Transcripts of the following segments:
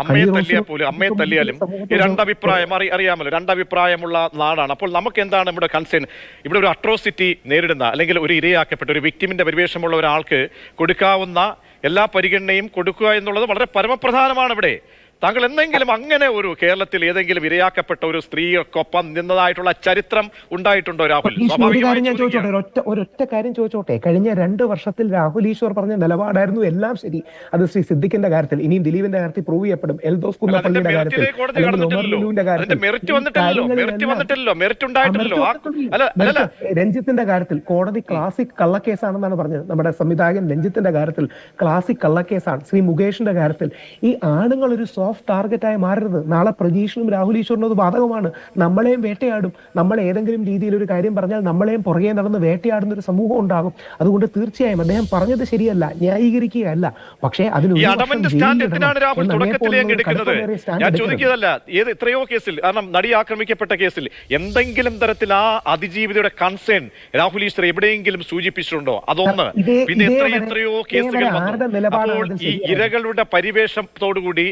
അമ്മയെ തല്ലിയാൽ പോലും അമ്മയെ തല്ലിയാലും രണ്ടഭിപ്രായം അറി അറിയാമല്ലോ രണ്ടഭിപ്രായമുള്ള നാടാണ്. അപ്പോൾ നമുക്ക് എന്താണ് നമ്മുടെ കൺസേൺ ഇവിടെ ഒരു അട്രോസിറ്റി നേരിടുന്ന അല്ലെങ്കിൽ ഒരു ഇരയാക്കപ്പെട്ട ഒരു വിക്ടിമിന്റെ പരിവേഷമുള്ള ഒരാൾക്ക് കൊടുക്കാവുന്ന എല്ലാ പരിഗണനയും കൊടുക്കുക എന്നുള്ളത് വളരെ പരമപ്രധാനമാണ് ഇവിടെ. താങ്കൾ എന്തെങ്കിലും അങ്ങനെ ഒരു കേരളത്തിൽ ഏതെങ്കിലും ഇരയാക്കപ്പെട്ട ഒരു സ്ത്രീക്കൊപ്പം നിന്നതായിട്ടുള്ള ചരിത്രം ഉണ്ടായിട്ടുണ്ടോ രാഹുൽ? ഞാൻ ചോദിച്ചോട്ടെ. ഒരൊറ്റ ഒരൊറ്റ കാര്യം ചോദിച്ചോട്ടെ. കഴിഞ്ഞ രണ്ട് വർഷത്തിൽ രാഹുൽ ഈശ്വർ പറഞ്ഞ നിലപാടായിരുന്നു എല്ലാം ശരി. അത് ശ്രീ സിദ്ദിഖിന്റെ കാര്യത്തിൽ ഇനിയും ദിലീപിന്റെ കാര്യത്തിൽ പ്രൂവ് ചെയ്യപ്പെടും. എൽദോസ് കുന്നപ്പള്ളിയുടെ കാര്യത്തിൽ രഞ്ജിത്തിന്റെ കാര്യത്തിൽ കോടതി ക്ലാസിക് കള്ളക്കേസാണെന്നാണ് പറഞ്ഞത്. നമ്മുടെ സംവിധായകൻ രഞ്ജിത്തിന്റെ കാര്യത്തിൽ ക്ലാസിക് കള്ളക്കേസാണ്. ശ്രീ മുകേഷിന്റെ കാര്യത്തിൽ ഈ ആണുങ്ങൾ ഒരു സോഫ്റ്റ് ടാർഗറ്റായി മാറരുത്. നാളെ പ്രതീക്ഷനും രാഹുൽ ഈശ്വറിനും അത് ബാധകമാണ്. നമ്മളെയും വേട്ടയാടും. നമ്മൾ ഏതെങ്കിലും രീതിയിൽ ഒരു കാര്യം പറഞ്ഞാൽ നമ്മളെയും പുറകെ നടന്ന് വേട്ടയാടുന്ന ഒരു സമൂഹം ഉണ്ടാകും. അതുകൊണ്ട് തീർച്ചയായും അദ്ദേഹം പറഞ്ഞത് ശരിയല്ല ന്യായീകരിക്കുകയല്ല. പക്ഷേ അതിന് ഞാൻ. ചോദിക്കുന്നതല്ല ഏത് എത്രയോ കേസിൽ കാരണം നടി ആക്രമിക്കപ്പെട്ട കേസിൽ എന്തെങ്കിലും തരത്തിൽ ആ അതിജീവിതയുടെ കൺസേൺ രാഹുൽ ഈശ്വർ എവിടെയെങ്കിലും സൂചിപ്പിച്ചിട്ടുണ്ടോ? അതൊന്ന്. പിന്നെ എത്ര എത്രയോ കേസുകൾ അപ്പോൾ ഈ ഇരകളുടെ പരിവേഷത്തോടുകൂടി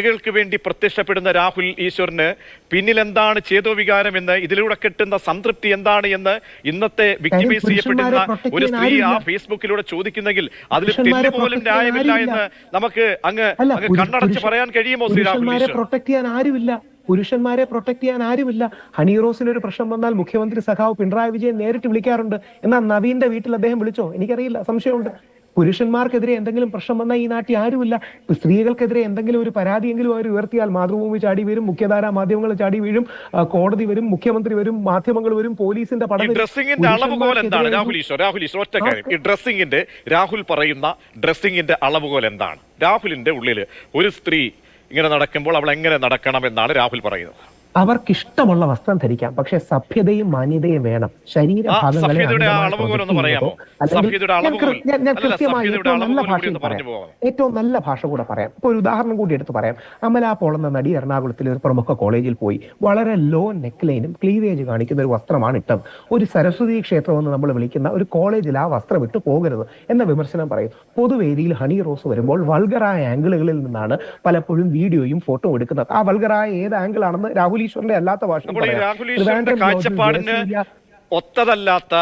ഇരകൾക്ക് വേണ്ടി പ്രത്യക്ഷപ്പെടുന്ന രാഹുൽ ഈശ്വറിന് പിന്നിൽ എന്താണ് ചേതോ വികാരം എന്ന് ഇതിലൂടെ കിട്ടുന്ന സംതൃപ്തി എന്താണ് എന്ന് ഇന്നത്തെ വിക്ടിമൈസ് ചെയ്യപ്പെടുന്ന ഒരു സ്ത്രീ ആ ഫേസ്ബുക്കിലൂടെ ചോദിക്കുന്നെങ്കിൽ അതിൽ പുരുഷന്മാരെ പോലും ന്യായമില്ല എന്ന് നമുക്ക് അങ്ങ് അങ്ങ് കണ്ണടച്ച് പറയാൻ കഴിയുമോ ശ്രീ രാഹുൽ പ്രൊട്ടക്ട് ചെയ്യാൻ ആരുമില്ല. പുരുഷന്മാരെ പ്രൊട്ടക്ട് ചെയ്യാൻ ആരുമില്ല. ഹണി റോസിന് ഒരു പ്രശ്നം വന്നാൽ മുഖ്യമന്ത്രി സഖാവ് പിണറായി വിജയൻ നേരിട്ട് വിളിക്കാറുണ്ട്. എന്നാൽ നവീന്റെ വീട്ടിൽ അദ്ദേഹം വിളിച്ചോ? എനിക്കറിയില്ല. സംശയമുണ്ട്. പുരുഷന്മാർക്കെതിരെ എന്തെങ്കിലും പ്രശ്നം വന്നാൽ ഈ നാട്ടിൽ ആരുമില്ല. ഇപ്പൊ സ്ത്രീകൾക്കെതിരെ എന്തെങ്കിലും ഒരു പരാതിയെങ്കിലും അവർ ഉയർത്തിയാൽ മാതൃഭൂമി ചാടി വീഴും മുഖ്യധാരാ മാധ്യമങ്ങൾ ചാടി വീഴും കോടതി വരും മുഖ്യമന്ത്രി വരും മാധ്യമങ്ങൾ വരും പോലീസിന്റെ പടം വരും. ഡ്രസ്സിംഗിന്റെ അളവുകോൽ എന്താണ്? രാഹുൽ ഈശ്വർ രാഹുൽ ഈശ്വർ ഒറ്റ കാര്യം. ഈ ഡ്രസ്സിംഗിന്റെ രാഹുൽ പറയുന്ന ഡ്രസ്സിംഗിന്റെ അളവുകോൽ എന്താണ്? രാഹുലിന്റെ ഉള്ളിൽ ഒരു സ്ത്രീ ഇങ്ങനെ നടക്കുമ്പോൾ അവൾ എങ്ങനെ നടക്കണം എന്നാണ് രാഹുൽ പറയുന്നത്. അവർക്കിഷ്ടമുള്ള വസ്ത്രം ധരിക്കാം. പക്ഷെ സഭ്യതയും മാന്യതയും വേണം. ശരീരഭാഗങ്ങളെ ഞാൻ കൃത്യമായി ഏറ്റവും നല്ല ഭാഷ ഭാഷയിൽ പറയാം. ഏറ്റവും നല്ല ഭാഷ കൂടെ പറയാം. ഇപ്പൊ ഒരു ഉദാഹരണം കൂടി എടുത്ത് പറയാം. അമല പോൾ എന്ന നടി എറണാകുളത്തിലെ ഒരു പ്രമുഖ കോളേജിൽ പോയി. വളരെ ലോ നെക്ക് ലൈനും ക്ലീവേജ് കാണിക്കുന്ന ഒരു വസ്ത്രമാണ് ഇട്ടത്. ഒരു സരസ്വതി ക്ഷേത്രം എന്ന് നമ്മൾ വിളിക്കുന്ന ഒരു കോളേജിൽ ആ വസ്ത്രം ഇട്ട് പോകരുത് എന്ന വിമർശനം പറയും പൊതുവേദിയിൽ ഹണി റോസ് വരുമ്പോൾ വൾഗറായ ആംഗിളുകളിൽ നിന്നാണ് പലപ്പോഴും വീഡിയോയും ഫോട്ടോ എടുക്കുന്നത്. ആ വൾഗറായ ഏത് ആംഗിൾ ആണെന്ന് രാഹുൽ ഈശ്വറിന്റെ അല്ലാത്ത ഭാഷ. രാഹുൽ കാഴ്ചപ്പാടിന് ഒത്തതല്ലാത്ത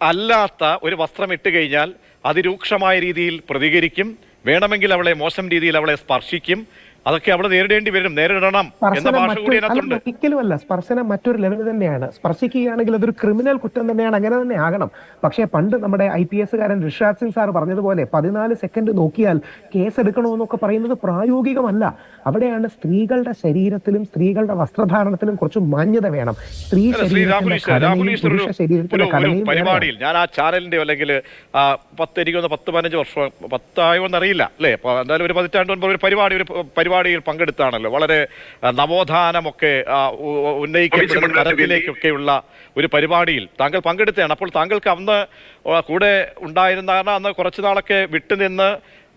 അല്ലാത്ത ഒരു വസ്ത്രം ഇട്ട് കഴിഞ്ഞാൽ അതിരൂക്ഷമായ രീതിയിൽ പ്രതികരിക്കും വേണമെങ്കിൽ അവളെ മോശം രീതിയിൽ അവളെ സ്പർശിക്കും അതൊക്കെ അവിടെ നേരിടേണ്ടി വരും നേരിടണം എന്ന ഭാഷ കൂടി അതിനകത്തുണ്ട്. ഒരിക്കലും അല്ല സ്പർശനം മറ്റൊരു ലെവൽ തന്നെയാണ്. സ്പർശിക്കുകയാണെങ്കിൽ അതൊരു ക്രിമിനൽ കുറ്റം തന്നെയാണ്. അങ്ങനെ തന്നെ ആകണം. പക്ഷേ പണ്ട് നമ്മുടെ ഐ പി എസുകാരൻ ഋഷാദ് സിംഗ് സാർ പറഞ്ഞതുപോലെ പതിനാല് സെക്കൻഡ് നോക്കിയാൽ കേസ് എടുക്കണമെന്നൊക്കെ പറയുന്നത് പ്രായോഗികമല്ല. അവിടെയാണ് സ്ത്രീകളുടെ ശരീരത്തിലും സ്ത്രീകളുടെ വസ്ത്രധാരണത്തിലും കുറച്ച് മാന്യത വേണം. സ്ത്രീ ശരീരത്തിലും ശരീരത്തിന്റെ. പരിപാടിയിൽ ഞാൻ ആ ചാനലിന്റെ അല്ലെങ്കിൽ പത്ത് എനിക്ക് തോന്നുന്നു പത്ത് പതിനഞ്ച് വർഷം പത്തായോ എന്നറിയില്ല അല്ലേ? എന്തായാലും ഒരു പതിറ്റാണ്ട് മുൻപ് ഒരു പരിപാടി ഒരു പരിപാടിയിൽ പങ്കെടുത്താണല്ലോ. വളരെ നവോത്ഥാനമൊക്കെ ഉന്നയിക്കപ്പെടുന്ന തരത്തിലേക്കൊക്കെയുള്ള ഒരു പരിപാടിയിൽ താങ്കൾ പങ്കെടുത്തതാണ്. അപ്പോൾ താങ്കൾക്ക് അന്ന് കൂടെ ഉണ്ടായിരുന്ന കാരണം അന്ന് കുറച്ചു നാളൊക്കെ വിട്ടുനിന്ന്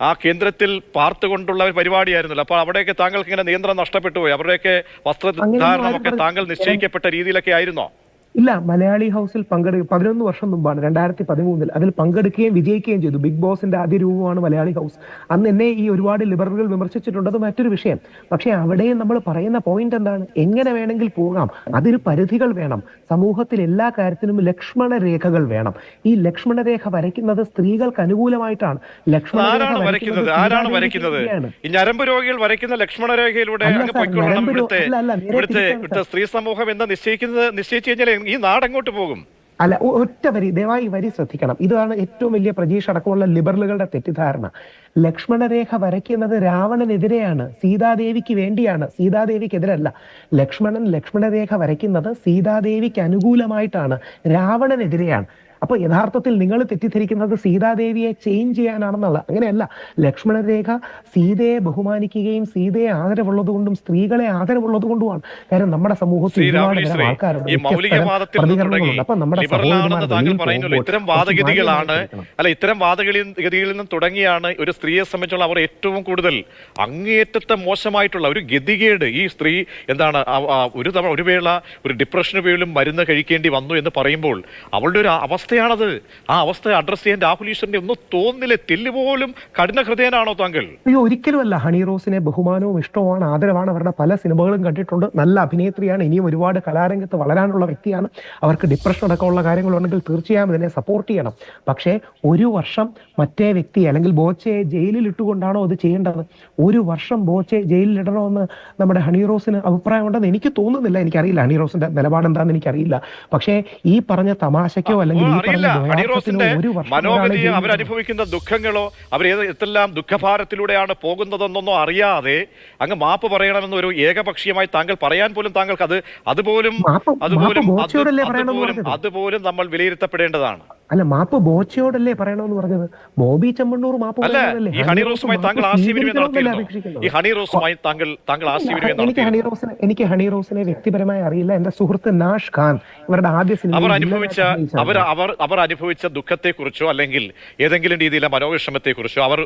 ആ കേന്ദ്രത്തിൽ പാർത്തുകൊണ്ടുള്ള ഒരു പരിപാടിയായിരുന്നല്ലോ. അപ്പോൾ അവിടെയൊക്കെ താങ്കൾക്ക് ഇങ്ങനെ നിയന്ത്രണം നഷ്ടപ്പെട്ടു പോയി. അവരുടെയൊക്കെ വസ്ത്രധാരണമൊക്കെ താങ്കൾ നിശ്ചയിക്കപ്പെട്ട രീതിയിലൊക്കെ ആയിരുന്നോ? ഇല്ല മലയാളി ഹൗസിൽ പങ്കെടു പതിനൊന്ന് വർഷം മുമ്പാണ് രണ്ടായിരത്തി പതിമൂന്നിൽ അതിൽ പങ്കെടുക്കുകയും വിജയിക്കുകയും ചെയ്തു. ബിഗ് ബോസിന്റെ ആദ്യ രൂപമാണ് മലയാളി ഹൗസ്. അന്ന് എന്നെ ഈ ഒരുപാട് ലിബറലുകൾ വിമർശിച്ചിട്ടുണ്ട് അത് മറ്റൊരു വിഷയം. പക്ഷേ അവിടെയും നമ്മൾ പറയുന്ന പോയിന്റ് എന്താണ്? എങ്ങനെ വേണമെങ്കിൽ പോകാം? അതിന് പരിധികൾ വേണം. സമൂഹത്തിൽ എല്ലാ കാര്യത്തിനും ലക്ഷ്മണ രേഖകൾ വേണം. ഈ ലക്ഷ്മണ രേഖ വരയ്ക്കുന്നത് സ്ത്രീകൾക്ക് അനുകൂലമായിട്ടാണ്. ലക്ഷ്മണ രേഖ വരയ്ക്കുന്നത് ആരാണ് വരയ്ക്കുന്നത്? ഈ ഞരമ്പ് രോഗികൾ വരയ്ക്കുന്ന ലക്ഷ്മണ രേഖയിലൂടെ സ്ത്രീ സമൂഹം എന്ന് നിശ്ചയിക്കുന്നത്? നിശ്ചയിച്ചു കഴിഞ്ഞാൽ ഈ നാടെങ്ങോട്ട് പോകും. അല്ല ഒറ്റ വരി ദയവായി വരി ശ്രദ്ധിക്കണം. ഇതാണ് ഏറ്റവും വലിയ പ്രതീക്ഷ അടക്കമുള്ള ലിബറലുകളുടെ തെറ്റിദ്ധാരണ. ലക്ഷ്മണരേഖ വരയ്ക്കുന്നത് രാവണനെതിരെയാണ് സീതാദേവിക്ക് വേണ്ടിയാണ്. സീതാദേവിക്കെതിരല്ല. ലക്ഷ്മണൻ ലക്ഷ്മണരേഖ വരയ്ക്കുന്നത് സീതാദേവിക്ക് അനുകൂലമായിട്ടാണ്. രാവണനെതിരെയാണ്. അപ്പൊ യഥാർത്ഥത്തിൽ നിങ്ങൾ തെറ്റിദ്ധരിക്കുന്നത് സീതാദേവിയെ ചേഞ്ച് ചെയ്യാനാണെന്നുള്ള അങ്ങനെയല്ല. ലക്ഷ്മണരേഖ സീതയെ ബഹുമാനിക്കുകയും സീതയെ ആദരവുള്ളത് കൊണ്ടും സ്ത്രീകളെ ആദരവുള്ളത് കൊണ്ടുമാണ് കാരണം നമ്മുടെ സമൂഹത്തിൽ ഒരുപാട് തരം ആൾക്കാരുണ്ട്. പ്രതികരണങ്ങളുണ്ട്. അപ്പൊ നമ്മുടെ സമൂഹം ഇത്തരം വാദഗതികളാണ് അല്ല ഇത്തരം വാദഗതികളിൽ നിന്നും തുടങ്ങിയാണ് ഒരു സ്ത്രീയെ സംബന്ധിച്ചുള്ള അവർ ഏറ്റവും കൂടുതൽ അങ്ങേയറ്റത്തെ മോശമായിട്ടുള്ള ഒരു ഗതികേട് ഈ സ്ത്രീ എന്താണ് ഒരു തവണ ഒരു വേള ഒരു ഡിപ്രഷന് പോലും മരുന്ന് കഴിക്കേണ്ടി വന്നു എന്ന് പറയുമ്പോൾ അവളുടെ ഒരു അവസ്ഥ അവസ്ഥയാണത്. ആ അവസ്ഥ അഡ്രസ് ചെയ്യാൻ രാഹുൽ ഈശ്വറിന്റെ ഒന്നും തോന്നില്ല തെല്ലുപോലും കഠിന ഹൃദയനാണോ താങ്കൾ? അയ്യോ ഒരിക്കലുമല്ല. ഹണി റോസിനെ ബഹുമാനവും ഇഷ്ടവുമാണ് ആദരവാണ്. അവരുടെ പല സിനിമകളും കണ്ടിട്ടുണ്ട്. നല്ല അഭിനേത്രിയാണ്. ഇനിയും ഒരുപാട് കലാരംഗത്ത് വളരാനുള്ള വ്യക്തിയാണ്. അവർക്ക് ഡിപ്രഷൻ അടക്കമുള്ള കാര്യങ്ങളുണ്ടെങ്കിൽ തീർച്ചയായും ഇതിനെ സപ്പോർട്ട് ചെയ്യണം. പക്ഷേ ഒരു വർഷം മറ്റേ വ്യക്തി അല്ലെങ്കിൽ ബോച്ചയെ ജയിലിൽ ഇട്ടുകൊണ്ടാണോ അത് ചെയ്യേണ്ടത്? ഒരു വർഷം ബോച്ചെ ജയിലിൽ ഇടണമെന്ന് നമ്മുടെ ഹണി റോസിന് അഭിപ്രായമുണ്ടെന്ന് എനിക്ക് തോന്നുന്നില്ല. എനിക്കറിയില്ല ഹണി റോസിന്റെ നിലപാട് എന്താണെന്ന് എനിക്കറിയില്ല. പക്ഷേ ഈ പറഞ്ഞ തമാശയ്ക്കോ അല്ലെങ്കിൽ ഈ പറഞ്ഞ ഒരു വർഷം അവരനുഭവിക്കുന്ന ദുഃഖങ്ങളോ അവർ എത്തെല്ലാം ദുഃഖഭാരത്തിലൂടെയാണ് പോകുന്നതെന്നൊന്നും അറിയാതെ അങ്ങ് മാപ്പ് പറയണമെന്ന് ഒരു ഏകപക്ഷീയമായി താങ്കൾ പറയാൻ പോലും താങ്കൾക്ക് അത് അതുപോലും അതുപോലും അതുപോലും നമ്മൾ വിലയിരുത്തപ്പെടേണ്ടതാണ്. അല്ല മാപ്പ് ബോച്ചയോടല്ലേ പറയണമെന്ന് പറഞ്ഞത്? ബോബി ചെമ്മണ്ണൂർ മാപ്പ് ഈ ഹണി റോസുമായി താങ്കൾ ഈ ഹണി റോസുമായി താങ്കൾ താങ്കൾ എനിക്ക് ഹണി റോസിനെ എനിക്ക് ഹണി റോസിനെ വ്യക്തിപരമായി അറിയില്ല. എന്റെ സുഹൃത്ത് നാഷ് ഖാൻ ഇവരുടെ ആദ്യ സിനിമ അവർ അനുഭവിച്ച അവർ അവർ അവർ അനുഭവിച്ച ദുഃഖത്തെക്കുറിച്ചോ അല്ലെങ്കിൽ ഏതെങ്കിലും രീതിയിലെ മനോവിഷമത്തെക്കുറിച്ചോ അവർ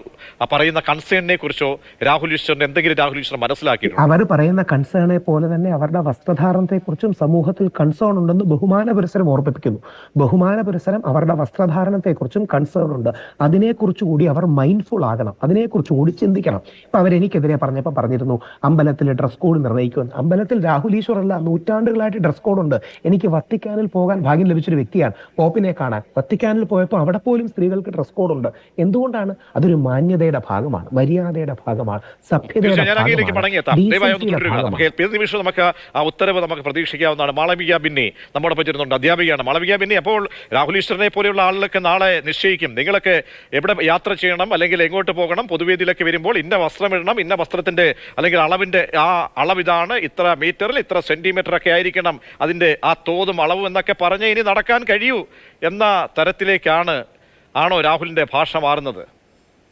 പറയുന്ന കൺസേണിനെ കുറിച്ചോ രാഹുൽ ഈശ്വറിന് എന്തെങ്കിലും രാഹുൽ ഈശ്വർ മനസ്സിലാക്കിയിട്ടുണ്ട്? അവർ പറയുന്ന കൺസേണെ പോലെ തന്നെ അവരുടെ വസ്ത്രധാരണത്തെക്കുറിച്ചും സമൂഹത്തിൽ കൺസേൺ ഉണ്ടെന്ന് ബഹുമാന പുരസരം ഓർപ്പിപ്പിക്കുന്നു ബഹുമാന പുരസരം അവരുടെ വസ്ത്രധാരണത്തെക്കുറിച്ചും കൺസേൺ ഉണ്ട്. അതിനെക്കുറിച്ച് കൂടി അവർ മൈൻഡ്ഫുൾ ആകണം. അതിനെക്കുറിച്ച് കൂടി ചിന്തിക്കണം. ഇപ്പം അവരെനിക്കെതിരെ പറഞ്ഞപ്പോൾ പറഞ്ഞിരുന്നു അമ്പലത്തിൽ ഡ്രസ് കോഡ് നിർണയിക്കുമെന്ന് അമ്പലത്തിൽ രാഹുൽ ഈശ്വർ അല്ല നൂറ്റാണ്ടുകളായിട്ട് ഡ്രസ് കോഡുണ്ട് ഉണ്ട്. എനിക്ക് വത്തിക്കാനിൽ പോകാൻ ഭാഗ്യം ലഭിച്ചൊരു വ്യക്തിയാണ്. പോപ്പിനെ കാണാൻ. വത്തിക്കാനിൽ പോയപ്പോൾ അവിടെ പോലും സ്ത്രീകൾക്ക് ഡ്രസ് കോഡുണ്ട് ഉണ്ട്. എന്തുകൊണ്ടാണ്? അതൊരു മാന്യതയുടെ ഭാഗമാണ് മര്യാദയുടെ ഭാഗമാണ് സഭ്യതയുടെ ഭാഗമാണ്. നമുക്ക് ആ ഉത്തരവ് നമുക്ക് പ്രതീക്ഷിക്കാവുന്നതാണ്. മാളവിക ബിന്നി നമ്മുടെ അധ്യാപികയാണ് മാളവിക ബിന്നി. അപ്പോൾ രാഹുൽ ഈശ്വരനെ പോലെയുള്ള ആളുകളൊക്കെ നാളെ നിശ്ചയിക്കും. നിങ്ങളൊക്കെ എവിടെ യാത്ര ചെയ്യണം അല്ലെങ്കിൽ എങ്ങോട്ട് പോകണം പൊതുവേദിയിലൊക്കെ വരുമ്പോൾ ഇന്ന വസ്ത്രം ഇടണം ഇന്ന വസ്ത്രത്തിന്റെ അല്ലെങ്കിൽ അളവിന്റെ ആ അളവിതാണ് ഇത്ര മീറ്ററിൽ ഇത്ര സെന്റിമീറ്റർ ഒക്കെ ആയിരിക്കണം അതിന്റെ ആ തോതും അളവും എന്നൊക്കെ പറഞ്ഞ് ഇനി നടക്കാൻ കഴിയൂ എന്ന തരത്തിലേക്കാണ് ആണോ രാഹുലിന്റെ ഭാഷ മാറുന്നത്.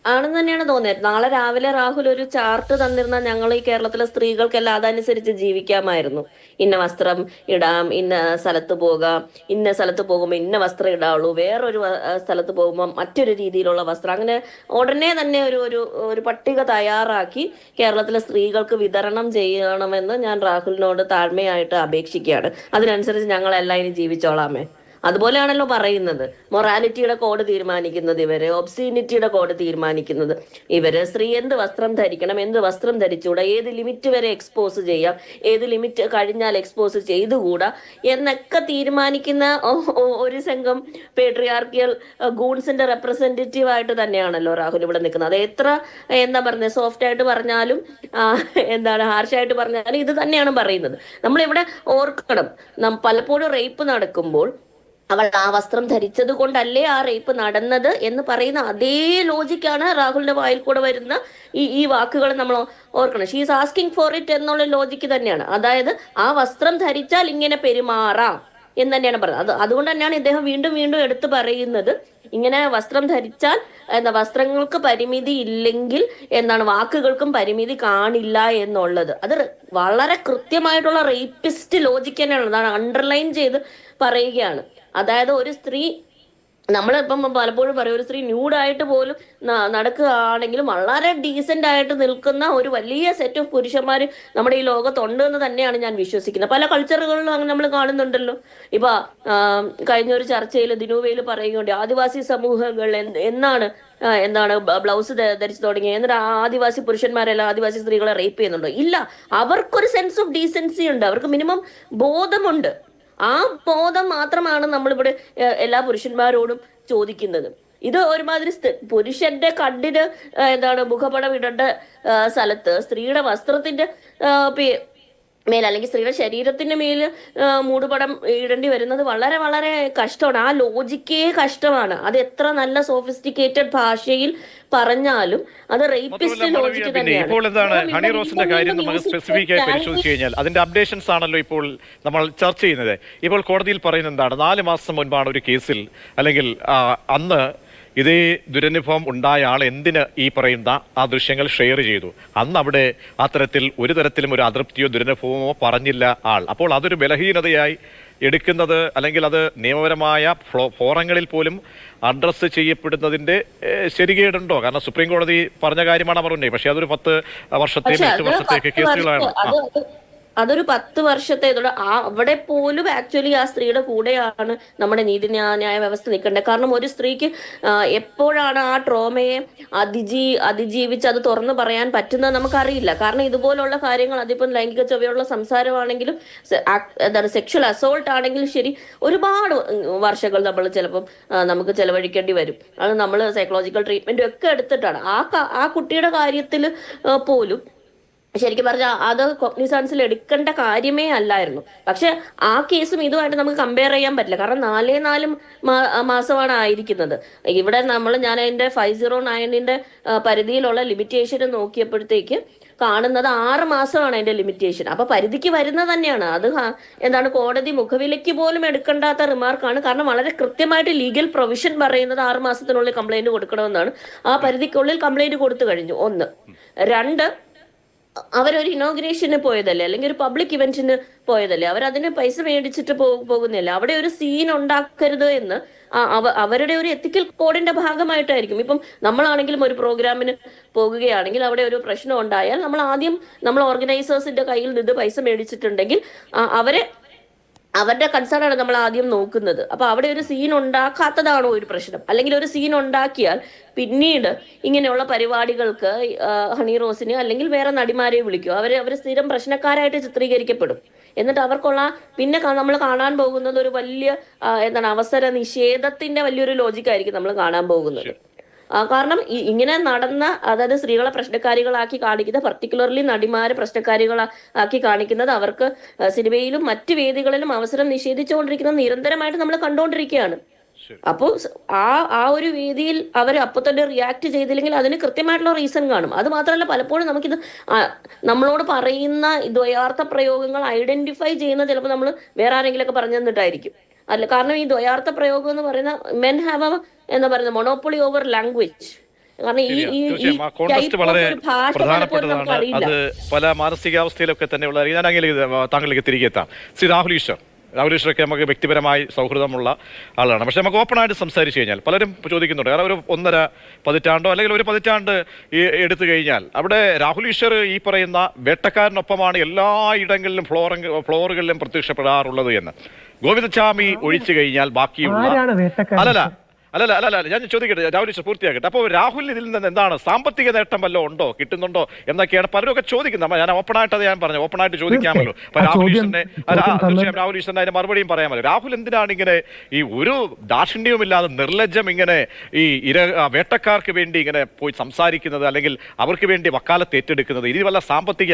ആണെന്ന് തന്നെയാണ് തോന്നിയത്. നാളെ രാവിലെ രാഹുൽ ഒരു ചാർട്ട് തന്നിരുന്ന ഞങ്ങൾ ഈ കേരളത്തിലെ സ്ത്രീകൾക്കെല്ലാം അതനുസരിച്ച് ജീവിക്കാമായിരുന്നു. ഇന്ന വസ്ത്രം ഇടാം ഇന്ന സ്ഥലത്ത് പോകാം ഇന്ന സ്ഥലത്ത് പോകുമ്പോൾ ഇന്ന വസ്ത്രം ഇടാവുള്ളൂ വേറൊരു സ്ഥലത്ത് പോകുമ്പോൾ മറ്റൊരു രീതിയിലുള്ള വസ്ത്രം. അങ്ങനെ ഉടനെ തന്നെ ഒരു ഒരു ഒരു പട്ടിക തയ്യാറാക്കി കേരളത്തിലെ സ്ത്രീകൾക്ക് വിതരണം ചെയ്യണമെന്ന് ഞാൻ രാഹുലിനോട് താഴ്മയായിട്ട് അപേക്ഷിക്കുകയാണ്. അതിനനുസരിച്ച് ഞങ്ങളെല്ലാം ഇനി ജീവിച്ചോളാമേ. അതുപോലെയാണല്ലോ പറയുന്നത്. മൊറാലിറ്റിയുടെ കോഡ് തീരുമാനിക്കുന്നത് ഇവർ ഒബ്സീനിറ്റിയുടെ കോഡ് തീരുമാനിക്കുന്നത് ഇവർ. സ്ത്രീ എന്ത് വസ്ത്രം ധരിക്കണം എന്ത് വസ്ത്രം ധരിച്ചുകൂടാ ഏത് ലിമിറ്റ് വരെ എക്സ്പോസ് ചെയ്യാം ഏത് ലിമിറ്റ് കഴിഞ്ഞാൽ എക്സ്പോസ് ചെയ്തുകൂടാ എന്നൊക്കെ തീരുമാനിക്കുന്ന ഒരു സംഘം പേട്രിയാർക്കിയൽ ഗൂൺസിന്റെ റെപ്രസെന്റേറ്റീവ് ആയിട്ട് തന്നെയാണല്ലോ രാഹുൽ ഇവിടെ നിൽക്കുന്നത്. അത് എത്ര എന്താ പറഞ്ഞത് സോഫ്റ്റ് ആയിട്ട് പറഞ്ഞാലും എന്താണ് ഹാർഷായിട്ട് പറഞ്ഞാലും ഇത് തന്നെയാണ് പറയുന്നത്. നമ്മളിവിടെ ഓർക്കണം പലപ്പോഴും റേപ്പ് നടക്കുമ്പോൾ അവൾ ആ വസ്ത്രം ധരിച്ചത് കൊണ്ടല്ലേ ആ റേപ്പ് നടന്നത് എന്ന് പറയുന്ന അതേ ലോജിക്കാണ് രാഹുലിന്റെ വായിൽ കൂടെ വരുന്ന ഈ ഈ വാക്കുകൾ നമ്മൾ ഓർക്കണം. ഷീസ് ആസ്കിങ് ഫോർ ഇറ്റ് എന്നുള്ള ലോജിക്ക് തന്നെയാണ്. അതായത് ആ വസ്ത്രം ധരിച്ചാൽ ഇങ്ങനെ പെരുമാറാം എന്ന് തന്നെയാണ് പറയുന്നത്. അത് അതുകൊണ്ട് തന്നെയാണ് ഇദ്ദേഹം വീണ്ടും വീണ്ടും എടുത്തു പറയുന്നത്. ഇങ്ങനെ വസ്ത്രം ധരിച്ചാൽ എന്താ വസ്ത്രങ്ങൾക്ക് പരിമിതി ഇല്ലെങ്കിൽ എന്താണ് വാക്കുകൾക്കും പരിമിതി കാണില്ല എന്നുള്ളത്. അത് വളരെ കൃത്യമായിട്ടുള്ള റേപ്പിസ്റ്റ് ലോജിക്ക് തന്നെയാണ്. അതാണ് അണ്ടർലൈൻ ചെയ്ത് പറയുകയാണ്. അതായത് ഒരു സ്ത്രീ നമ്മളിപ്പം പലപ്പോഴും പറയും ഒരു സ്ത്രീ ന്യൂഡായിട്ട് പോലും നടക്കുകയാണെങ്കിലും വളരെ ഡീസെന്റ് ആയിട്ട് നിൽക്കുന്ന ഒരു വലിയ സെറ്റ് ഓഫ് പുരുഷന്മാർ നമ്മുടെ ഈ ലോകത്തുണ്ട് എന്ന് തന്നെയാണ് ഞാൻ വിശ്വസിക്കുന്നത്. പല കൾച്ചറുകളിലും അങ്ങനെ നമ്മൾ കാണുന്നുണ്ടല്ലോ. ഇപ്പൊ കഴിഞ്ഞ ഒരു ചർച്ചയിൽ ദിനുവയിൽ പറയുകയുണ്ട് ആദിവാസി സമൂഹങ്ങൾ എന്നാണ് എന്താണ് ബ്ലൗസ് ധരിച്ചു തുടങ്ങി എന്നിട്ട് ആദിവാസി പുരുഷന്മാരെല്ലാം ആദിവാസി സ്ത്രീകളെ റേപ്പ് ചെയ്യുന്നുണ്ടോ? ഇല്ല. അവർക്കൊരു സെൻസ് ഓഫ് ഡീസൻസി ഉണ്ട്. അവർക്ക് മിനിമം ബോധമുണ്ട്. ആ ബോധം മാത്രമാണ് നമ്മളിവിടെ എല്ലാ പുരുഷന്മാരോടും ചോദിക്കുന്നത്. ഇത് ഒരുമാതിരി പുരുഷന്റെ കണ്ണിന് എന്താണ് മുഖപടം ഇടേണ്ട സ്ഥലത്ത് സ്ത്രീയുടെ വസ്ത്രത്തിന്റെ മേൽ അല്ലെങ്കിൽ സ്ത്രീയുടെ ശരീരത്തിന്റെ മേൽ മൂടുപടം ഇടേണ്ടി വരുന്നത് വളരെ വളരെ കഷ്ടമാണ്. ആ ലോജിക്കേ കഷ്ടമാണ്. അത് എത്ര നല്ല സോഫിസ്റ്റിക്കേറ്റഡ് ഭാഷയിൽ പറഞ്ഞാലും അത് റേപ്പിസ്റ്റ് ലോജിക്ക് തന്നെയാണ്. അതിന്റെ അപ്ഡേഷൻസ് ആണല്ലോ ഇപ്പോൾ നമ്മൾ ചർച്ച ചെയ്യുന്നത്. ഇപ്പോൾ കോടതിയിൽ പറയുന്നത് എന്താണ്? നാല് മാസം മുൻപാണ് ഒരു കേസിൽ അല്ലെങ്കിൽ അന്ന് ഇതേ ദുരനുഭവം ഉണ്ടായ ആൾ എന്തിന് ഈ പറയുന്ന ആ ദൃശ്യങ്ങൾ ഷെയർ ചെയ്തു? അന്ന് അവിടെ അത്തരത്തിൽ ഒരു തരത്തിലും ഒരു അതൃപ്തിയോ ദുരനുഭവമോ പറഞ്ഞില്ല ആൾ. അപ്പോൾ അതൊരു ബലഹീനതയായി എടുക്കുന്നത് അല്ലെങ്കിൽ അത് നിയമപരമായ ഫ്ലോ- ഫോറങ്ങളിൽ പോലും അഡ്രസ്സ് ചെയ്യപ്പെടുന്നതിന്റെ ശരികേടുണ്ടോ? കാരണം സുപ്രീം കോടതി പറഞ്ഞ കാര്യമാണ് അവർ ഉണ്ടായി പക്ഷേ അതൊരു പത്ത് വർഷത്തെയും എട്ട് വർഷത്തേക്ക് കേസുകളാണ്. അതൊരു പത്ത് വർഷത്തെ ആ അവിടെ പോലും ആക്ച്വലി ആ സ്ത്രീയുടെ കൂടെയാണ് നമ്മുടെ നീതി ന്യായ ന്യായ വ്യവസ്ഥ നിൽക്കേണ്ടത്. കാരണം ഒരു സ്ത്രീക്ക് എപ്പോഴാണ് ആ ട്രോമയെ അതിജീ അതിജീവിച്ച് അത് തുറന്നു പറയാൻ പറ്റുന്നത് നമുക്കറിയില്ല. കാരണം ഇതുപോലുള്ള കാര്യങ്ങൾ അതിപ്പം ലൈംഗിക ചൊവ്വയുള്ള സംസാരമാണെങ്കിലും എന്താണ് സെക്ഷൽ അസോൾട്ട് ആണെങ്കിലും ശരി ഒരുപാട് വർഷങ്ങൾ നമ്മൾ ചിലപ്പം നമുക്ക് ചെലവഴിക്കേണ്ടി വരും. അത് നമ്മൾ സൈക്കോളജിക്കൽ ട്രീറ്റ്മെന്റും ഒക്കെ എടുത്തിട്ടാണ്. ആ ആ കുട്ടിയുടെ കാര്യത്തിൽ പോലും ശരിക്കും പറഞ്ഞാൽ അത് കോഗ്നിസാൻസിൽ എടുക്കേണ്ട കാര്യമേ അല്ലായിരുന്നു. പക്ഷെ ആ കേസും ഇതുമായിട്ട് നമുക്ക് കമ്പയർ ചെയ്യാൻ പറ്റില്ല. കാരണം നാലേ നാല് മാസമാണ് ആയിരിക്കുന്നത്. ഇവിടെ നമ്മൾ ഞാൻ അതിന്റെ ഫൈവ് സീറോ നയനിന്റെ പരിധിയിലുള്ള ലിമിറ്റേഷൻ നോക്കിയപ്പോഴത്തേക്ക് കാണുന്നത് ആറ് മാസമാണ് അതിന്റെ ലിമിറ്റേഷൻ അപ്പൊ പരിധിക്ക് വരുന്നത് തന്നെയാണ്. അത് എന്താണ് കോടതി മുഖവിലയ്ക്ക് പോലും എടുക്കേണ്ടാത്ത റിമാർക്കാണ് കാരണം വളരെ കൃത്യമായിട്ട് ലീഗൽ പ്രൊവിഷൻ പറയുന്നത് ആറ് മാസത്തിനുള്ളിൽ കംപ്ലൈന്റ് കൊടുക്കണമെന്നാണ്. ആ പരിധിക്കുള്ളിൽ കംപ്ലൈന്റ് കൊടുത്തു കഴിഞ്ഞു. ഒന്ന്. രണ്ട് അവരൊരു ഇനോഗ്രേഷന് പോയതല്ലേ? അല്ലെങ്കിൽ ഒരു പബ്ലിക് ഇവന്റിന് പോയതല്ലേ? അവർ അവരതിന് പൈസ മേടിച്ചിട്ട് പോകുന്നില്ല അവിടെ ഒരു സീൻ ഉണ്ടാക്കരുത് എന്ന് അവരുടെ ഒരു എത്തിക്കൽ കോഡിന്റെ ഭാഗമായിട്ടായിരിക്കും. ഇപ്പം നമ്മളാണെങ്കിലും ഒരു പ്രോഗ്രാമിന് പോകുകയാണെങ്കിൽ അവിടെ ഒരു പ്രശ്നം ഉണ്ടായാൽ നമ്മൾ ആദ്യം നമ്മൾ ഓർഗനൈസേഴ്സിന്റെ കയ്യിൽ നിന്ന് പൈസ മേടിച്ചിട്ടുണ്ടെങ്കിൽ അവരെ അവരുടെ കൺസേൺ ആണ് നമ്മൾ ആദ്യം നോക്കുന്നത്. അപ്പൊ അവിടെ ഒരു സീൻ ഉണ്ടാക്കാത്തതാണോ ഒരു പ്രശ്നം? അല്ലെങ്കിൽ ഒരു സീൻ ഉണ്ടാക്കിയാൽ പിന്നീട് ഇങ്ങനെയുള്ള പരിപാടികൾക്ക് ഹണി റോസിനെ അല്ലെങ്കിൽ വേറെ നടിമാരെ വിളിക്കും അവർ അവർ സ്ഥിരം പ്രശ്നക്കാരായിട്ട് ചിത്രീകരിക്കപ്പെടും. എന്നിട്ട് അവർക്കുള്ള പിന്നെ നമ്മൾ കാണാൻ പോകുന്നത് ഒരു വലിയ എന്താണ് അവസര നിഷേധത്തിന്റെ വലിയൊരു ലോജിക്കായിരിക്കും നമ്മൾ കാണാൻ പോകുന്നത്. കാരണം ഇങ്ങനെ നടന്ന അതായത് സ്ത്രീകളെ പ്രശ്നക്കാരികളാക്കി കാണിക്കുന്ന പർട്ടിക്കുലർലി നടിമാരെ പ്രശ്നക്കാരികളാക്കി കാണിക്കുന്നത് അവർക്ക് സിനിമയിലും മറ്റു വേദികളിലും അവസരം നിഷേധിച്ചുകൊണ്ടിരിക്കുന്നത് നിരന്തരമായിട്ട് നമ്മൾ കണ്ടുകൊണ്ടിരിക്കുകയാണ്. അപ്പോൾ ആ ആ ഒരു വേദിയിൽ അവർ അപ്പൊ തന്നെ റിയാക്ട് ചെയ്തില്ലെങ്കിൽ അതിന് കൃത്യമായിട്ടുള്ള റീസൺ കാണും. അത് മാത്രമല്ല പലപ്പോഴും നമുക്കിത് നമ്മളോട് പറയുന്ന ദ്വയാർത്ഥ പ്രയോഗങ്ങൾ ഐഡന്റിഫൈ ചെയ്യുന്ന ചിലപ്പോൾ നമ്മൾ വേറെ ആരെങ്കിലുമൊക്കെ പറഞ്ഞു തന്നിട്ടായിരിക്കും അല്ല കാരണം ഈ ദ്വയാർത്ഥ പ്രയോഗം എന്ന് പറയുന്ന മെൻ ഹാവ് എന്ന് പറയുന്നത് മൊണോപ്പൊളി ഓവർ ലാംഗ്വേജ് കാരണം ഈ. ഈ വളരെ പ്രധാനപ്പെട്ടതാണ്. അത് പല മാനസികാവസ്ഥയിലൊക്കെ തന്നെയുള്ള ഞാൻ അങ്ങനെ താങ്കളിലേക്ക് തിരികെ എത്താം. ശ്രീ രാഹുൽ ഈശ്വർ. രാഹുൽ ഈശ്വറൊക്കെ നമുക്ക് വ്യക്തിപരമായി സൗഹൃദമുള്ള ആളാണ്. പക്ഷെ നമുക്ക് ഓപ്പണായിട്ട് സംസാരിച്ച് കഴിഞ്ഞാൽ പലരും ചോദിക്കുന്നുണ്ട് കാരണം ഒരു ഒന്നര പതിറ്റാണ്ടോ അല്ലെങ്കിൽ ഒരു പതിറ്റാണ്ട് ഈ എടുത്തു കഴിഞ്ഞാൽ അവിടെ രാഹുൽ ഈശ്വർ ഈ പറയുന്ന വേട്ടക്കാരനൊപ്പമാണ് എല്ലാ ഇടങ്ങളിലും ഫ്ലോറിങ് ഫ്ലോറുകളിലും പ്രത്യക്ഷപ്പെടാറുള്ളത് എന്ന്. ഗോവിന്ദസ്വാമി ഒഴിച്ചു കഴിഞ്ഞാൽ ബാക്കിയുള്ള അല്ലല്ല അല്ലല്ല അല്ല അല്ല, ഞാൻ ചോദിക്കട്ടെ രാഹുൽ പൂർത്തിയാക്കട്ടെ. അപ്പോൾ രാഹുലിന് ഇതിൽ നിന്ന് എന്താണ് സാമ്പത്തിക നേട്ടം വല്ലതും ഉണ്ടോ? കിട്ടുന്നുണ്ടോ? എന്നൊക്കെയാണ് പലരും ഒക്കെ ചോദിക്കുന്നത് ഞാൻ ഓപ്പണായിട്ട് അത് ഞാൻ പറഞ്ഞു. ഓപ്പണായിട്ട് ചോദിക്കാമല്ലോ. അപ്പൊ ആ രാഹുൽ തീർച്ചയായും രാഹുൽ ഈശ്വറിന് അതിന് മറുപടിയും പറയാമല്ലോ. രാഹുൽ എന്തിനാണ് ഇങ്ങനെ ഈ ഒരു ദാക്ഷിണ്യവുമില്ലാതെ നിർലജ്ജം ഇങ്ങനെ ഈ ഇര വേട്ടക്കാർക്ക് വേണ്ടി ഇങ്ങനെ പോയി സംസാരിക്കുന്നത് അല്ലെങ്കിൽ അവർക്ക് വേണ്ടി വക്കാലത്ത് ഏറ്റെടുക്കുന്നത്? ഇനി വല്ല സാമ്പത്തിക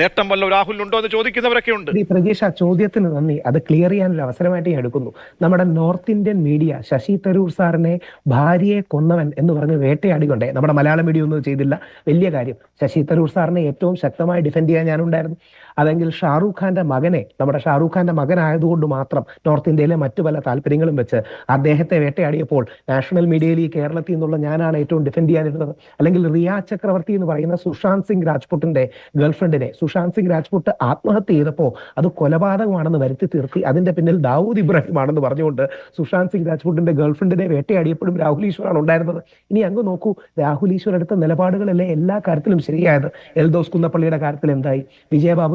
നേട്ടം വല്ല രാഹുലിനുണ്ടോ എന്ന് ചോദിക്കുന്നവരൊക്കെ ഉണ്ട്. ഈ പ്രജേഷ് ആ ചോദ്യത്തിന് നന്ദി. അത് ക്ലിയർ ചെയ്യാനുള്ള അവസരമായിട്ട് ഞാൻ എടുക്കുന്നു. നമ്മുടെ north Indian media Shashi Tharoor സാറിനെ ഭാര്യയെ കൊന്നവൻ എന്ന് പറഞ്ഞ് വേട്ടയാടിക്കൊണ്ടേ. നമ്മുടെ മലയാളം മീഡിയം ഒന്നും ചെയ്തില്ല. വലിയ കാര്യം. ശശി തരൂർ സാറിനെ ഏറ്റവും ശക്തമായി ഡിഫെൻഡ് ചെയ്യാൻ ഞാനുണ്ടായിരുന്നു. അതെങ്കിൽ ഷാറൂഖ് ഖാന്റെ മകനെ നമ്മുടെ ഷാറൂഖ് ഖാന്റെ മകനായതുകൊണ്ട് മാത്രം നോർത്ത് ഇന്ത്യയിലെ മറ്റു പല താല്പര്യങ്ങളും വെച്ച് അദ്ദേഹത്തെ വേട്ടയാടിയപ്പോൾ നാഷണൽ മീഡിയയിൽ ഈ കേരളത്തിൽ നിന്നുള്ള ഞാനാണ് ഏറ്റവും ഡിഫെൻഡ് ചെയ്യാനിരുന്നത്. അല്ലെങ്കിൽ റിയ ചക്രവർത്തി എന്ന് പറയുന്ന സുശാന്ത് സിംഗ് രാജ്പുട്ടിന്റെ ഗേൾഫ്രണ്ടിനെ സുശാന്ത് സിംഗ് രാജ്പുട്ട് ആത്മഹത്യ ചെയ്തപ്പോൾ അത് കൊലപാതകമാണെന്ന് വരുത്തി തീർത്തി. അതിന്റെ പിന്നിൽ ദാവൂദ് ഇബ്രാഹിം ആണെന്ന് പറഞ്ഞുകൊണ്ട് സുശാന്ത് സിംഗ് രാജ്പുട്ടിന്റെ ഗേൾഫ്രണ്ടിനെ വേട്ടയാടിയപ്പോഴും രാഹുൽ ഈശ്വറാണ് ഉണ്ടായിരുന്നത്. ഇനി അങ്ങ് നോക്കൂ രാഹുൽ ഈശ്വർ എടുത്ത നിലപാടുകളല്ലേ എല്ലാ കാര്യത്തിലും ശരിയായത്? എൽദോസ് കുന്നപ്പള്ളിയുടെ കാര്യത്തിൽ എന്തായി?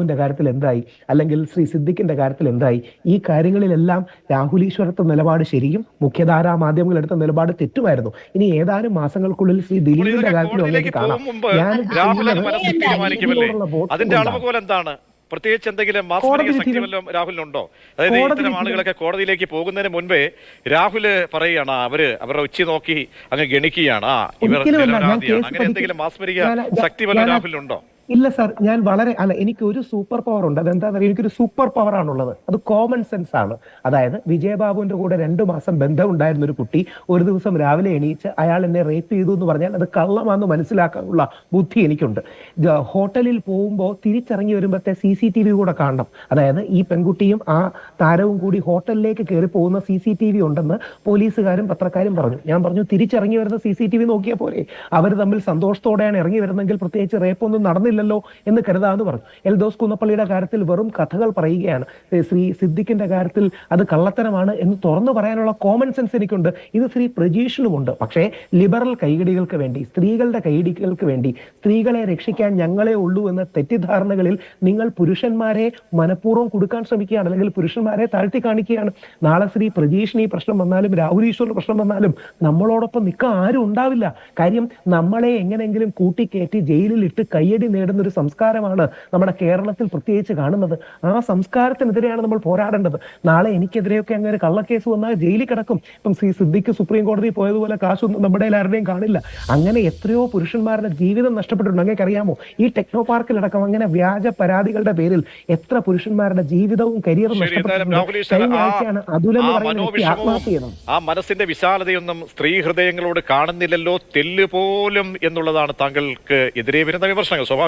വിജയബാബുവിന്റെ കാര്യത്തിൽ എന്തായി? അല്ലെങ്കിൽ ശ്രീ സിദ്ദിഖിന്റെ കാര്യത്തിൽ എന്തായി? ഈ കാര്യങ്ങളിലെല്ലാം രാഹുലീശ്വരത്തെ നിലപാട് ശരിയും മുഖ്യധാരാ മാധ്യമങ്ങൾ എടുത്ത നിലപാട് തെറ്റുമായിരുന്നു. ഇനി ഏതാനും മാസങ്ങൾക്കുള്ളിൽ ശ്രീ ദിലീപിന്റെ കാര്യത്തിൽ കാണാം. ഞാൻ പ്രത്യേകിച്ച് എന്തെങ്കിലും മാസ്മരിക ശക്തി വല്ലതും രാഹുലിനുണ്ടോ? അതായത് ഇത്തരം ആളുകളൊക്കെ കോടതിയിലേക്ക് പോകുന്നതിന് മുൻപേ രാഹുൽ പറയുകയാണ് അവർ അവരുടെ ഉച്ചി നോക്കി അങ്ങ് ഗണിക്കുകയാണ്. ആ ഇവർ അങ്ങനെ എന്തെങ്കിലും മാസ്മരിക ശക്തി വല്ല രാഹുലിനുണ്ടോ? ഇല്ല സാർ ഞാൻ വളരെ അല്ല എനിക്ക് ഒരു സൂപ്പർ പവർ ഉണ്ട്. അതെന്താണെന്ന് അറിയാം? എനിക്കൊരു സൂപ്പർ പവർ ആണുള്ളത്. അത് കോമൺ സെൻസ് ആണ്. അതായത് വിജയബാബുവിന്റെ കൂടെ രണ്ടു മാസം ബന്ധം ഉണ്ടായിരുന്ന ഒരു കുട്ടി ഒരു ദിവസം രാവിലെ എണീച്ച് അയാൾ എന്നെ റേപ്പ് ചെയ്തു എന്ന് പറഞ്ഞാൽ അത് കള്ളമാണെന്ന് മനസ്സിലാക്കാനുള്ള ബുദ്ധി എനിക്കുണ്ട്. ഹോട്ടലിൽ പോകുമ്പോൾ തിരിച്ചിറങ്ങി വരുമ്പോഴത്തെ സി സി ടി വി കൂടെ കാണണം. അതായത് ഈ പെൺകുട്ടിയും ആ താരവും കൂടി ഹോട്ടലിലേക്ക് കയറി പോകുന്ന സി സി ടി വി ഉണ്ടെന്ന് പോലീസുകാരും പത്രക്കാരും പറഞ്ഞു. ഞാൻ പറഞ്ഞു തിരിച്ചിറങ്ങി വരുന്ന സി സി ടി വി നോക്കിയാൽ പോരെ. അവർ തമ്മിൽ സന്തോഷത്തോടെയാണ് ഇറങ്ങി വരുന്നെങ്കിൽ പ്രത്യേകിച്ച് റേപ്പ് ഒന്നും നടന്നില്ല പാടില്ലല്ലോ എന്ന് കരുതാമെന്ന് പറഞ്ഞു. എൽദോസ് കുന്നപ്പള്ളിയുടെ കാര്യത്തിൽ വെറും കഥകൾ പറയുകയാണ്. ശ്രീ സിദ്ദിഖിന്റെ കാര്യത്തിൽ അത് കള്ളത്തരമാണ് എന്ന് തുറന്നു പറയാനുള്ള കോമൺ സെൻസ് എനിക്കുണ്ട്. ഇത് ശ്രീ പ്രജീഷിനുമുണ്ട്. പക്ഷേ ലിബറൽ കൈകടികൾക്ക് വേണ്ടി സ്ത്രീകളുടെ കൈകടികൾക്ക് വേണ്ടി സ്ത്രീകളെ രക്ഷിക്കാൻ ഞങ്ങളെ ഉള്ളൂ എന്ന തെറ്റിദ്ധാരണകളിൽ നിങ്ങൾ പുരുഷന്മാരെ മനഃപൂർവം കൊടുക്കാൻ ശ്രമിക്കുകയാണ് അല്ലെങ്കിൽ പുരുഷന്മാരെ താഴ്ത്തി കാണിക്കുകയാണ്. നാളെ ശ്രീ പ്രജീഷിന് ഈ പ്രശ്നം വന്നാലും രാഹുൽ ഈശ്വറിന് പ്രശ്നം വന്നാലും നമ്മളോടൊപ്പം നിൽക്കാൻ ആരും ഉണ്ടാവില്ല. കാര്യം നമ്മളെ എങ്ങനെയെങ്കിലും കൂട്ടിക്കയറ്റി ജയിലിൽ ഇട്ട് കയ്യടി നേടുന്ന ഒരു സംസ്കാരമാണ് നമ്മുടെ കേരളത്തിൽ പ്രത്യേകിച്ച് കാണുന്നത്. ആ സംസ്കാരത്തിനെതിരെയാണ് നമ്മൾ പോരാടേണ്ടത്. നാളെ എനിക്കെതിരെയൊക്കെ അങ്ങനെ ഒരു കള്ളക്കേസ് വന്നാൽ ജയിലിൽ കിടക്കും. ഇപ്പം ശ്രീ സിദ്ദിഖ് സുപ്രീം കോടതി പോയതുപോലെ കാശൊന്നും നമ്മുടെ ആരുടെയും കാണില്ല. അങ്ങനെ എത്രയോ പുരുഷന്മാരുടെ ജീവിതം നഷ്ടപ്പെട്ടിട്ടുണ്ട്. അങ്ങനെ അറിയാമോ? ഈ ടെക്നോ പാർക്കിലടക്കം അങ്ങനെ വ്യാജ പരാതികളുടെ പേരിൽ എത്ര പുരുഷന്മാരുടെ ജീവിതവും കരിയറും നഷ്ടപ്പെട്ടിട്ടുണ്ട്. ആ മനസ്സിന്റെ വിശാലതയൊന്നും സ്ത്രീ ഹൃദയങ്ങളോട് കാണുന്നില്ലല്ലോ തെല്ല് പോലും എന്നുള്ളതാണ് താങ്കൾക്ക് എതിരെ വരുന്ന വിമർശനങ്ങൾ. സ്വാഭാവിക